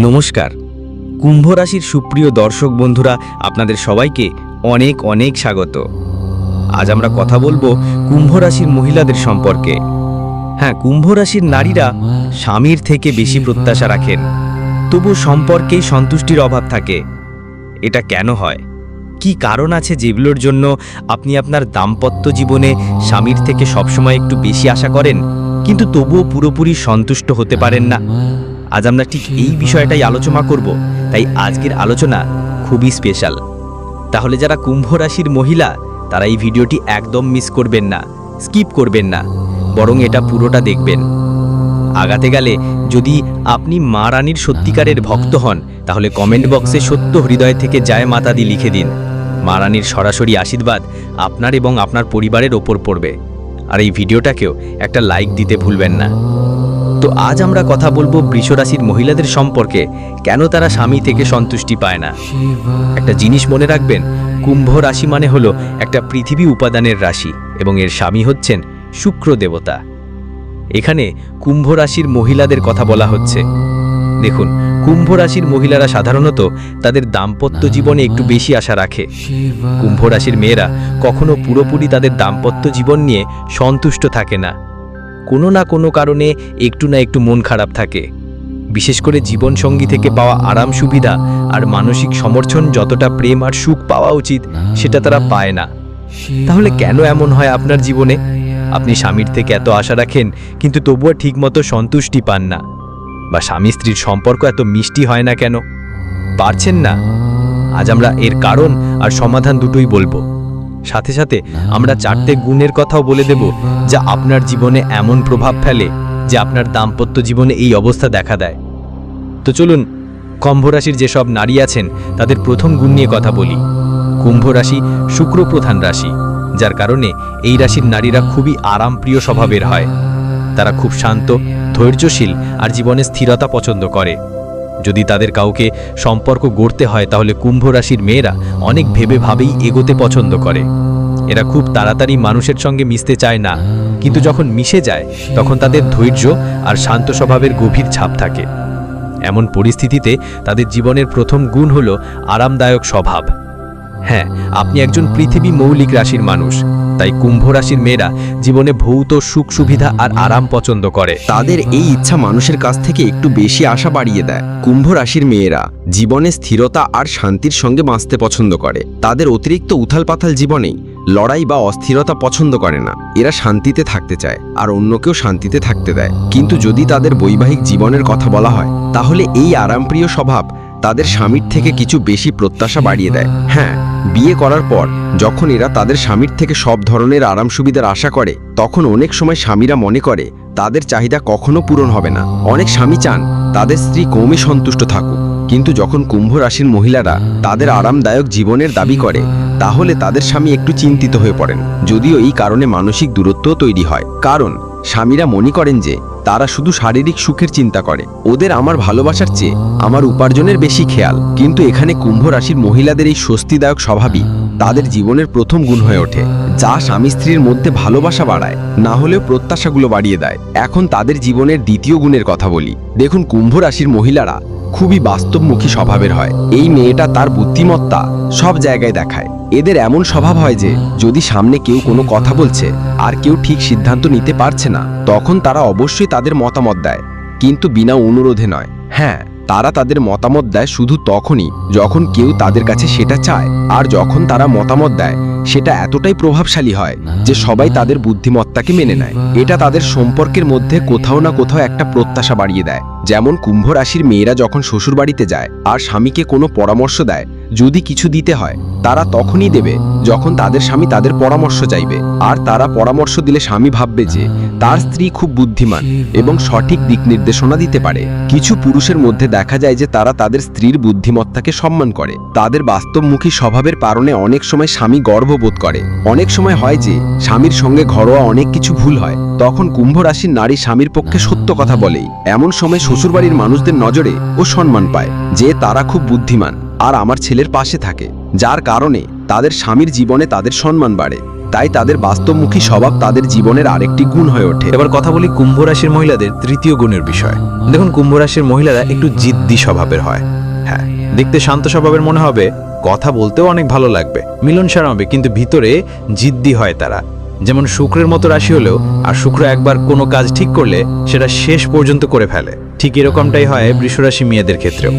নমস্কার। কুম্ভ রাশির সুপ্রিয় দর্শক বন্ধুরা, আপনাদের সবাইকে অনেক অনেক স্বাগত। আজ আমরা কথা বলব কুম্ভ রাশির মহিলাদের সম্পর্কে। হ্যাঁ কুম্ভ রাশির নারীরা স্বামীর থেকে বেশি প্রত্যাশা রাখেন। তবু সম্পর্কেই সন্তুষ্টির অভাব থাকে। এটা কেন হয়? কি কারণ আছে যেগুলোর জন্য আপনি আপনার দাম্পত্য জীবনে স্বামীর থেকে সবসময় একটু বেশি আশা করেন? কিন্তু তবুও পুরোপুরি সন্তুষ্ট হতে পারেন না। আজ আমরা ঠিক এই বিষয়টাই আলোচনা করব তাই আজকের আলোচনা খুবই স্পেশাল তাহলে যারা কুম্ভ রাশির মহিলা তারা এই ভিডিওটি একদম মিস করবেন না স্কিপ করবেন না বরং এটা পুরোটা দেখবেন। আগাতে গেলে যদি আপনি মা রানীর সত্যিকারের ভক্ত হন তাহলে কমেন্ট বক্সে সত্য হৃদয় থেকে যায় মাতা দি লিখে দিন। মা রানীর সরাসরি আশীর্বাদ আপনার এবং আপনার পরিবারের ওপর পড়বে। আর এই ভিডিওটাকেও একটা লাইক দিতে ভুলবেন না। তো আজ আমরা কথা বলব বৃষরাশির মহিলাদের সম্পর্কে, কেন তারা স্বামী থেকে সন্তুষ্টি পায় না? একটা জিনিস মনে রাখবেন, কুম্ভ রাশি মানে হলো একটা পৃথিবী উপাদানের রাশি এবং এর স্বামী হচ্ছেন শুক্র দেবতা। এখানে কুম্ভ রাশির মহিলাদের কথা বলা হচ্ছে। দেখুন কুম্ভ রাশির মহিলারা সাধারণত তাদের দাম্পত্য জীবনে একটু বেশি আশা রাখে। কুম্ভ রাশির মেয়েরা কখনো পুরোপুরি তাদের দাম্পত্য জীবন নিয়ে সন্তুষ্ট থাকে না। কোনো না কোনো কারণে একটু না একটু মন খারাপ থাকে। বিশেষ করে জীবনসঙ্গী থেকে পাওয়া আরাম সুবিধা আর মানসিক সমর্থন যতটা প্রেম আর সুখ পাওয়া উচিত, সেটা তারা পায় না। তাহলে কেন এমন হয় আপনার জীবনে? আপনি স্বামীর থেকে এত আশা রাখেন, কিন্তু তবুও ঠিকমতো সন্তুষ্টি পান না। বা স্বামী স্ত্রীর সম্পর্ক এত মিষ্টি হয় না কেন? পারছেন না? আজ আমরা এর কারণ আর সমাধান দুটোই বলব। সাথে সাথে আমরা চারটে গুণের কথাও বলে দেব যা আপনার জীবনে এমন প্রভাব ফেলে যে আপনার দাম্পত্য জীবনে এই অবস্থা দেখা দেয়। তো চলুন কুম্ভ রাশির যেসব নারী আছেন, তাদের প্রথম গুণ নিয়ে কথা বলি। কুম্ভ রাশি শুক্র প্রধান রাশি, যার কারণে এই রাশির নারীরা খুবই আরামপ্রিয় স্বভাবের হয়। তারা খুব শান্ত ধৈর্যশীল আর জীবনে স্থিরতা পছন্দ করে। যদি তাদের কাউকে সম্পর্ক গড়তে হয়, তাহলে কুম্ভ রাশির মেয়েরা অনেক ভেবে ভাবেই এগোতে পছন্দ করে। এরা খুব তাড়াতাড়ি মানুষের সঙ্গে মিশতে চায় না, কিন্তু যখন মিশে যায়, তখন তাদের ধৈর্য আর শান্ত স্বভাবের গভীর ছাপ থাকে। এমন পরিস্থিতিতে তাদের জীবনের প্রথম গুণ হল আরামদায়ক স্বভাব। হ্যাঁ আপনি একজন পৃথিবী মৌলিক রাশির মানুষ। তাই কুম্ভ রাশির মেয়েরা জীবনে ভৌত সুখ, সুবিধা আর আরাম পছন্দ করে। তাদের এই ইচ্ছা মানুষের কাছ থেকে একটু বেশি আশা বাড়িয়ে দেয়। কুম্ভ রাশির মেয়েরা জীবনে স্থিরতা আর শান্তির সঙ্গে বাঁচতে পছন্দ করে। তাদের অতিরিক্ত উথালপাথাল জীবনেই লড়াই বা অস্থিরতা পছন্দ করে না। এরা শান্তিতে থাকতে চায় আর অন্যকেও শান্তিতে থাকতে দেয়। কিন্তু যদি তাদের বৈবাহিক জীবনের কথা বলা হয়, তাহলে এই আরামপ্রিয় স্বভাব তাদের স্বামীর থেকে কিছু বেশি প্রত্যাশা বাড়িয়ে দেয়। হ্যাঁ বিয়ে করার পর যখন এরা তাদের স্বামীর থেকে সব ধরনের আরাম সুবিধার আশা করে, তখন অনেক সময় স্বামীরা মনে করে, তাদের চাহিদা কখনো পূরণ হবে না। অনেক স্বামী চান, তাদের স্ত্রী কমই সন্তুষ্ট থাকুক। কিন্তু যখন কুম্ভ রাশির মহিলারা তাদের আরামদায়ক জীবনের দাবি করে, তাহলে তাদের স্বামী একটু চিন্তিত হয়ে পড়েন। যদিও এই কারণে মানসিক দূরত্ব তৈরি হয়। কারণ স্বামীরা মনে করেন যে তারা শুধু শারীরিক সুখের চিন্তা করে। ওদের আমার ভালোবাসার চেয়ে আমার উপার্জনের বেশি খেয়াল। কিন্তু এখানে কুম্ভ রাশির মহিলাদের এই স্বস্তিদায়ক স্বভাবই তাদের জীবনের প্রথম গুণ হয়ে ওঠে। যা স্বামী স্ত্রীর মধ্যে ভালোবাসা বাড়ায়, না হলেও প্রত্যাশাগুলো বাড়িয়ে দেয়। এখন তাদের জীবনের দ্বিতীয় গুণের কথা বলি। দেখুন কুম্ভ রাশির মহিলারা খুবই বাস্তবমুখী স্বভাবের হয়। এই মেয়েটা তার বুদ্ধিমত্তা সব জায়গায় দেখায়। এদের এমন স্বভাব হয় যে, যদি সামনে কেউ কোনো কথা বলছে আর কেউ ঠিক সিদ্ধান্ত নিতে পারছে না, তখন তারা অবশ্যই তাদের মতামত দেয়, কিন্তু বিনা অনুরোধে নয়। হ্যাঁ তারা তাদের মতামত দেয় শুধু তখনই, যখন কেউ তাদের কাছে সেটা চায়। আর যখন তারা মতামত দেয়, সেটা এতটাই প্রভাবশালী হয় যে সবাই তাদের বুদ্ধিমত্তাকে মেনে নেয়। এটা তাদের সম্পর্কের মধ্যে কোথাও না কোথাও একটা প্রত্যাশা বাড়িয়ে দেয়। যেমন কুম্ভ রাশির মেয়েরা যখন শ্বশুরবাড়িতে যায়, আর স্বামীকে কোনো পরামর্শ দেয় যদি কিছু দিতে হয়, তারা তখনই দেবে যখন তাদের স্বামী তাদের পরামর্শ চাইবে। আর তারা পরামর্শ দিলে স্বামী ভাববে যে, তার স্ত্রী খুব বুদ্ধিমান এবং সঠিক দিক নির্দেশনা দিতে পারে। কিছু পুরুষের মধ্যে দেখা যায় যে, তারা তাদের স্ত্রীর বুদ্ধিমত্তাকে সম্মান করে। তাদের বাস্তবমুখী স্বভাবের কারণে অনেক সময় স্বামী গর্ববোধ করে। অনেক সময় হয় যে, স্বামীর সঙ্গে ঘরোয়া অনেক কিছু ভুল হয়। তখন কুম্ভ রাশির নারী স্বামীর পক্ষে সত্য কথা বলেই। এমন সময় শ্বশুরবাড়ির মানুষদের নজরে ও সম্মান পায় যে, তারা খুব বুদ্ধিমান। আর আমার ছেলের পাশে থাকে, যার কারণে তাদের স্বামীর জীবনে তাদের সম্মান বাড়ে। তাই তাদের বাস্তবমুখী স্বভাব তাদের জীবনের আরেকটি গুণ হয়ে ওঠে। এবার কথা বলি কুম্ভ রাশির মহিলাদের তৃতীয় গুণের বিষয়। দেখুন, কুম্ভ রাশির মহিলারা একটু জিদ্দি স্বভাবের হয়। হ্যাঁ দেখতে শান্ত স্বভাবের মনে হবে, কথা বলতেও অনেক ভালো লাগবে মিলনসার হবে কিন্তু ভিতরে জিদ্দি হয় তারা। যেমন শুক্রের মতো রাশি হলেও, আর শুক্র একবার কোনো কাজ ঠিক করলে, সেটা শেষ পর্যন্ত করে ফেলে। ঠিক এরকমটাই হয় বৃষরাশি মেয়েদের ক্ষেত্রেও।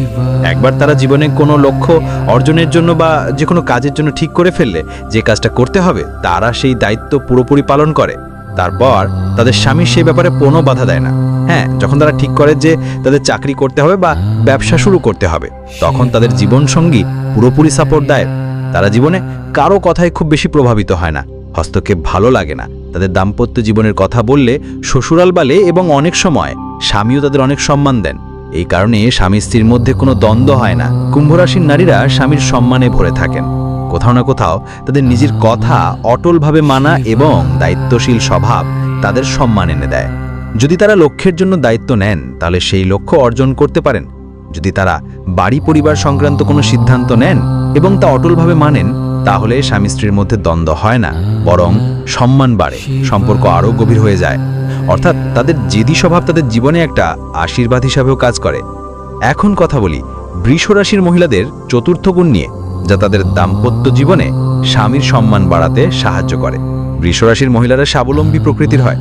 একবার তারা জীবনে কোনো লক্ষ্য অর্জনের জন্য বা যে কোনো কাজের জন্য ঠিক করে ফেললে, যে কাজটা করতে হবে, তারা সেই দায়িত্ব পুরোপুরি পালন করে। তারপর তাদের স্বামী সেই ব্যাপারে কোনো বাধা দেয় না। হ্যাঁ যখন তারা ঠিক করে যে তাদের চাকরি করতে হবে বা ব্যবসা শুরু করতে হবে, তখন তাদের জীবনসঙ্গী পুরোপুরি সাপোর্ট দেয়। তারা জীবনে কারও কথায় খুব বেশি প্রভাবিত হয় না, হস্তক্ষেপ ভালো লাগে না। তাদের দাম্পত্য জীবনের কথা বললে শ্বশুরাল বালে এবং অনেক সময় স্বামীও তাদের অনেক সম্মান দেন। এই কারণে স্বামী স্ত্রীর মধ্যে কোনো দ্বন্দ্ব হয় না। কুম্ভরাশির নারীরা স্বামীর সম্মানে ভরে থাকেন। কোথাও না কোথাও তাদের নিজের কথা, অটলভাবে মানা এবং দায়িত্বশীল স্বভাব তাদের সম্মান এনে দেয়। যদি তারা লক্ষ্যের জন্য দায়িত্ব নেন, তাহলে সেই লক্ষ্য অর্জন করতে পারেন। যদি তারা বাড়ি পরিবার সংক্রান্ত কোনো সিদ্ধান্ত নেন এবং তা অটলভাবে মানেন, তাহলে স্বামী স্ত্রীর মধ্যে দ্বন্দ্ব হয় না, বরং সম্মান বাড়ে, সম্পর্ক আরও গভীর হয়ে যায়। অর্থাৎ তাদের জেদি স্বভাব তাদের জীবনে একটা আশীর্বাদ হিসাবেও কাজ করে। এখন কথা বলি বৃষ রাশির মহিলাদের চতুর্থ গুণ নিয়ে, যা তাদের দাম্পত্য জীবনে স্বামীর সম্মান বাড়াতে সাহায্য করে। বৃষ রাশির মহিলারা স্বাবলম্বী প্রকৃতির হয়।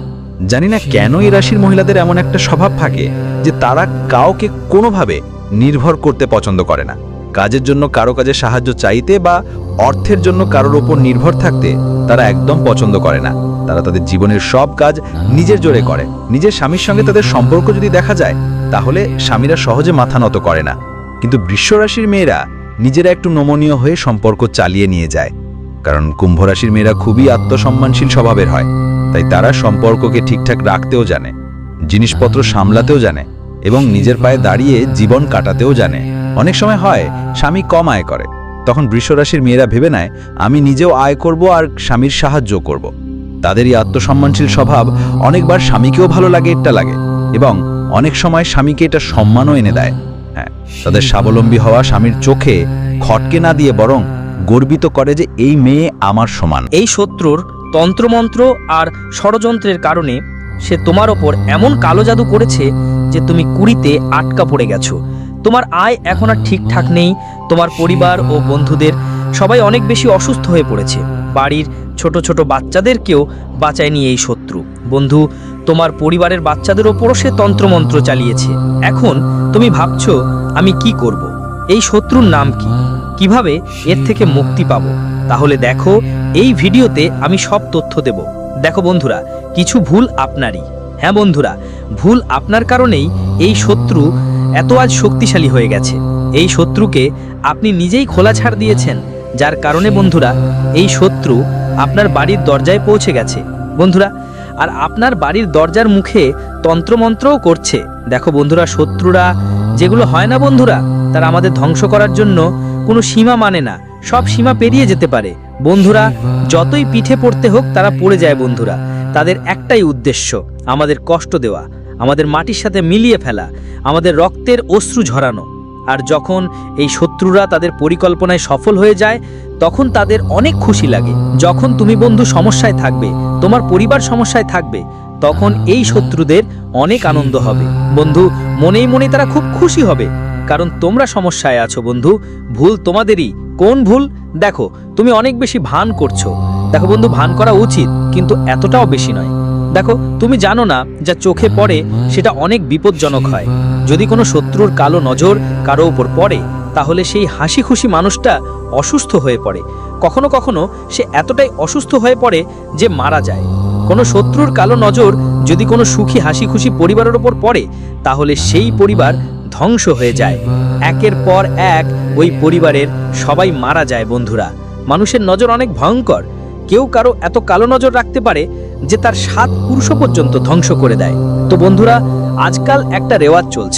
জানি না কেন এই রাশির মহিলাদের এমন একটা স্বভাব থাকে যে তারা কাউকে কোনোভাবে নির্ভর করতে পছন্দ করে না। কাজের জন্য কারও কাজে সাহায্য চাইতে বা অর্থের জন্য কারোর ওপর নির্ভর থাকতে তারা একদম পছন্দ করে না। তারা তাদের জীবনের সব কাজ নিজের জোরে করে। নিজের স্বামীর সঙ্গে তাদের সম্পর্ক যদি দেখা যায়, তাহলে স্বামীরা সহজে মাথা নত করে না। কিন্তু বৃষ রাশির মেয়েরা নিজেরা একটু নমনীয় হয়ে সম্পর্ক চালিয়ে নিয়ে যায়। কারণ কুম্ভ রাশির মেয়েরা খুবই আত্মসম্মানশীল স্বভাবের হয়। তাই তারা সম্পর্ককে ঠিকঠাক রাখতেও জানে, জিনিসপত্র সামলাতেও জানে এবং নিজের পায়ে দাঁড়িয়ে জীবন কাটাতেও জানে। অনেক সময় হয়, স্বামী কম আয় করে। তখন বৃষরাশির মেয়েরা ভেবে নেয়, আমি নিজেও আয় করব আর স্বামীর সাহায্য করব। তাদের এই আত্মসম্মানশীল স্বভাব অনেকবার স্বামীকেও ভালো লাগে এটা লাগে। এবং অনেক সময় স্বামীকে এটা সম্মানও এনে দেয়। হ্যাঁ তাদের স্বাবলম্বী হওয়া স্বামীর চোখে খটকে না দিয়ে বরং গর্বিত করে যে এই মেয়ে আমার সমান। এই শত্রুর তন্ত্রমন্ত্র আর ষড়যন্ত্রের কারণে সে তোমার ওপর এমন কালো জাদু করেছে যে তুমি কুড়িতে আটকা পড়ে গেছো। তোমার আয় এখন আর ঠিকঠাক নেই, তোমার পরিবার ও বন্ধুদের সবাই অনেক বেশি অসুস্থ হয়ে পড়েছে। বাড়ির ছোট ছোট বাচ্চাদেরকেও বাঁচায়নি এই শত্রু। বন্ধু, তোমার পরিবারের বাচ্চাদের ওপরও সে তন্ত্রমন্ত্র চালিয়েছে। এখন তুমি ভাবছ, আমি কি করব? এই শত্রুর নাম কি? কীভাবে এর থেকে মুক্তি পাব? তাহলে দেখো, এই ভিডিওতে আমি সব তথ্য দেব। দেখো বন্ধুরা, কিছু ভুল আপনারই। হ্যাঁ বন্ধুরা, ভুল আপনার কারণেই এই শত্রু এত আজ শক্তিশালী হয়ে গেছে। এই শত্রুকে আপনি নিজেই খোলা ছাড় দিয়েছেন, যার কারণে বন্ধুরা, এই শত্রু আপনার বাড়ির দরজায় পৌঁছে গেছে। বন্ধুরা, আর আপনার বাড়ির দরজার মুখে তন্ত্রমন্ত্রও করছে। দেখো বন্ধুরা, শত্রুরা, যেগুলো হয় না বন্ধুরা, তারা আমাদের ধ্বংস করার জন্য কোনো সীমা মানে না। সব সীমা পেরিয়ে যেতে পারে। বন্ধুরা, যতই পিঠে পড়তে হোক, তারা পড়ে যায় বন্ধুরা। তাদের একটাই উদ্দেশ্য, আমাদের কষ্ট দেওয়া, আমাদের মাটির সাথে মিলিয়ে ফেলা, আমাদের রক্তের অশ্রু ঝরানো। আর যখন এই শত্রুরা তাদের পরিকল্পনায় সফল হয়ে যায়, তখন তাদের অনেক খুশি লাগে। যখন তুমি বন্ধু সমস্যায় থাকবে, তোমার পরিবার সমস্যায় থাকবে, তখন এই শত্রুদের অনেক আনন্দ হবে। বন্ধু, মনেই মনে তারা খুব খুশি হবে। কারণ তোমরা সমস্যায় আছো, বন্ধু। ভুল তোমাদেরই। কোন ভুল? দেখো, তুমি অনেক বেশি ভান করছ। দেখো বন্ধু, ভান করা উচিত, কিন্তু এতটাও বেশি নয়। দেখো, তুমি জানো না যা চোখে পড়ে সেটা অনেক বিপজ্জনক হয়। যদি কোনো শত্রুর কালো নজর কারও উপর পড়ে, তাহলে সেই হাসি খুশি মানুষটা অসুস্থ হয়ে পড়ে। কখনো কখনো সে এতটাই অসুস্থ হয়ে পড়ে যে মারা যায়। কোনো শত্রুর কালো নজর যদি কোনো সুখী হাসি খুশি পরিবারের ওপর পড়ে, তাহলে সেই পরিবার ধ্বংস হয়ে যায়। একের পর এক ওই পরিবারের সবাই মারা যায় বন্ধুরা। মানুষের নজর অনেক ভয়ঙ্কর। কেউ কারও এত কালো নজর রাখতে পারে যে তার সাত পুরুষ পর্যন্ত ধ্বংস করে দেয়। তো বন্ধুরা আজকাল একটা রেওয়াজ চলছে।